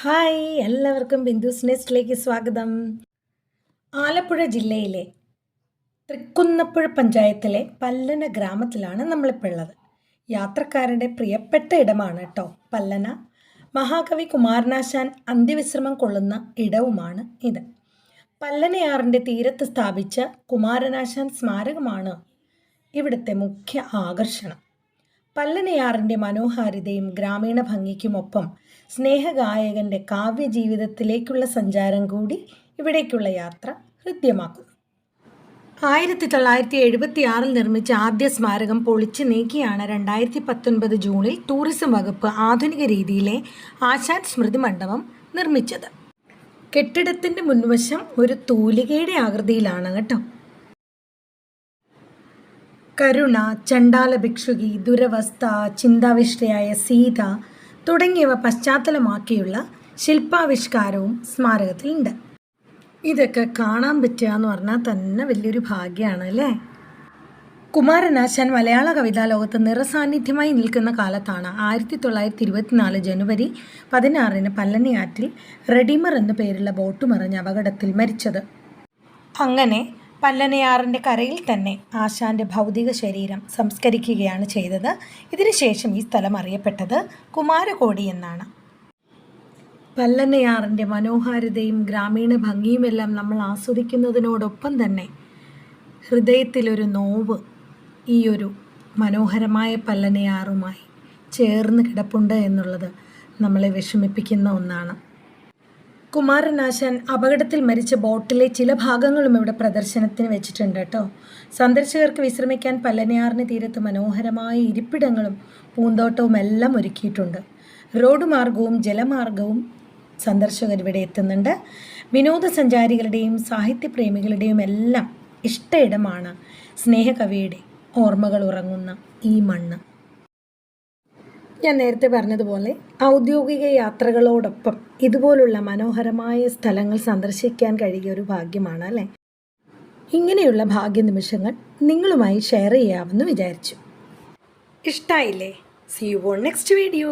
Hi എല്ലാവർക്കും ബിന്ദുസ് നെസ്റ്റിലേക്ക് സ്വാഗതം. ആലപ്പുഴ ജില്ലയിലെ തൃക്കുന്നപ്പുഴ പഞ്ചായത്തിലെ പല്ലന ഗ്രാമത്തിലാണ് നമ്മളിപ്പോൾ ഉള്ളത്. യാത്രക്കാരുടെ പ്രിയപ്പെട്ട ഇടമാണ് കേട്ടോ പല്ലന. മഹാകവി കുമാരനാശാൻ അന്ത്യവിശ്രമം കൊള്ളുന്ന ഇടവുമാണ് ഇത്. പല്ലനയാറിന്റെ തീരത്ത് സ്ഥാപിച്ച കുമാരനാശാൻ സ്മാരകമാണ് ഇവിടുത്തെ മുഖ്യ ആകർഷണം. പല്ലനയാറിന്റെ മനോഹാരിതയും ഗ്രാമീണ ഭംഗിക്കുമൊപ്പം സ്നേഹഗായകന്റെ കാവ്യജീവിതത്തിലേക്കുള്ള സഞ്ചാരം കൂടി ഇവിടേക്കുള്ള യാത്ര ഹൃദ്യമാക്കുന്നു. ആയിരത്തി തൊള്ളായിരത്തി എഴുപത്തി ആറിൽ നിർമ്മിച്ച ആദ്യ സ്മാരകം പൊളിച്ചു നീക്കിയാണ് രണ്ടായിരത്തി പത്തൊൻപത് ജൂണിൽ ടൂറിസം വകുപ്പ് ആധുനിക രീതിയിലെ ആശാൻ സ്മൃതി മണ്ഡപം നിർമ്മിച്ചത്. കെട്ടിടത്തിന്റെ മുൻവശം ഒരു തൂലികയുടെ ആകൃതിയിലാണ് കേട്ടോ. കരുണ ചണ്ടാല ഭിക്ഷുകി ദുരവസ്ഥ ചിന്താവിഷ്ടയായ സീത തുടങ്ങിയവ പശ്ചാത്തലമാക്കിയുള്ള ശില്പാവിഷ്കാരവും സ്മാരകത്തിലുണ്ട്. ഇതൊക്കെ കാണാൻ പറ്റുക എന്ന് പറഞ്ഞാൽ തന്നെ വലിയൊരു ഭാഗ്യമാണ് അല്ലേ? കുമാരനാശാൻ മലയാള കവിതാ ലോകത്ത് നിറസാന്നിധ്യമായി നിൽക്കുന്ന കാലത്താണ് ആയിരത്തി തൊള്ളായിരത്തി ഇരുപത്തിനാല് ജനുവരി പതിനാറിന് പല്ലനിയാറ്റിൽ റെഡിമർ എന്നു പേരുള്ള ബോട്ട് മറിഞ്ഞ അപകടത്തിൽ മരിച്ചത്. അങ്ങനെ പല്ലനയാറിന്റെ കരയിൽ തന്നെ ആശാന്റെ ഭൗതിക ശരീരം സംസ്കരിക്കുകയാണ് ചെയ്തത്. ഇതിനുശേഷം ഈ സ്ഥലം അറിയപ്പെട്ടത് കുമാരകോടി എന്നാണ്. പല്ലനയാറിന്റെ മനോഹാരിതയും ഗ്രാമീണ ഭംഗിയുമെല്ലാം നമ്മൾ ആസ്വദിക്കുന്നതിനോടൊപ്പം തന്നെ ഹൃദയത്തിലൊരു നോവ് ഈയൊരു മനോഹരമായ പല്ലനയാറുമായി ചേർന്ന് കിടപ്പുണ്ട് എന്നുള്ളത് നമ്മളെ വിഷമിപ്പിക്കുന്ന ഒന്നാണ്. കുമാരനാശാൻ അപകടത്തിൽ മരിച്ച ബോട്ടിലെ ചില ഭാഗങ്ങളും ഇവിടെ പ്രദർശനത്തിന് വെച്ചിട്ടുണ്ട് കേട്ടോ. സന്ദർശകർക്ക് വിശ്രമിക്കാൻ പല്ലനയാറിന് തീരത്ത് മനോഹരമായ ഇരിപ്പിടങ്ങളും പൂന്തോട്ടവും എല്ലാം ഒരുക്കിയിട്ടുണ്ട്. റോഡ് മാർഗവും ജലമാർഗവും സന്ദർശകർ ഇവിടെ എത്തുന്നുണ്ട്. വിനോദസഞ്ചാരികളുടെയും സാഹിത്യപ്രേമികളുടെയും എല്ലാം ഇഷ്ടയിടമാണ് സ്നേഹകവിയുടെ ഓർമ്മകൾ ഉറങ്ങുന്ന ഈ മണ്ണ്. ഞാൻ നേരത്തെ പറഞ്ഞതുപോലെ ഔദ്യോഗിക യാത്രകളോടൊപ്പം ഇതുപോലുള്ള മനോഹരമായ സ്ഥലങ്ങൾ സന്ദർശിക്കാൻ കഴിയുന്ന ഒരു ഭാഗ്യമാണ് അല്ലേ? ഇങ്ങനെയുള്ള ഭാഗ്യനിമിഷങ്ങൾ നിങ്ങളുമായി ഷെയർ ചെയ്യാമെന്ന് വിചാരിച്ചു. ഇഷ്ടായില്ലേ? See you on next video